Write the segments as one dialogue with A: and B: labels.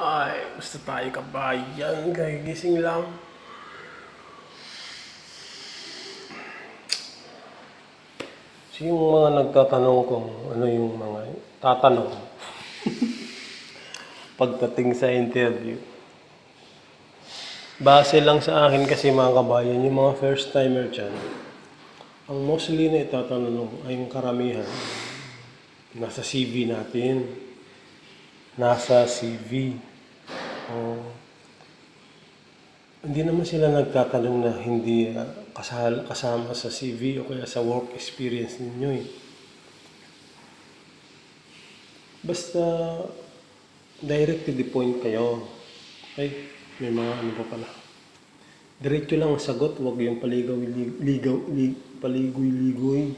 A: Ay, gusto tayo kabayan. Gagising lang. So yung mga nagtatanong kung ano yung mga tatanong pagdating sa interview. Base lang sa akin kasi mga kabayan, yung mga first timer dyan, ang mostly na itatanong ay yung karamihan nasa CV natin. Nasa CV. Oh. Hindi naman sila nagtatanong na hindi ah, kasal, kasama sa CV o kaya sa work experience ninyo eh. Basta direct to the point kayo. Ay, may mga ano pa pala. Diretso lang ang sagot, huwag yung paligaw, ligaw, li, paligoy-ligoy.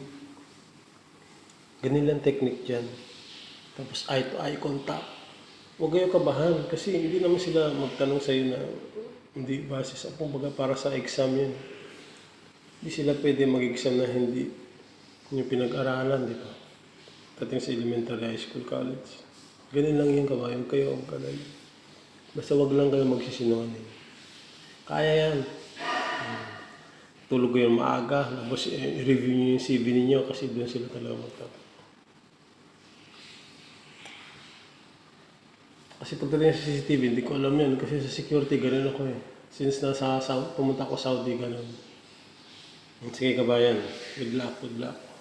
A: Ganun lang technique dyan. Tapos eye to eye contact. Huwag kayo kabahan kasi hindi naman sila magtanong sa iyo na hindi base sa kumbaga para sa exam yun. Hindi sila pwede mag-exam na hindi yung pinag-aralan, di ba? Kating sa elementary high school, college. Ganun lang yung kabayan kayo ang kalay. Basta wag lang kayo magsisinungaling. Kaya yan. Tulog kayo maaga, tapos eh, review niyo yung CV ninyo kasi doon sila talaga magtatanong. Kasi pagdating sa CCTV, hindi ko alam yan. Kasi sa security, ganun ako eh. Since nasa Saudi, pumunta ako Saudi, ganun. Sige kabayan, good luck, good luck.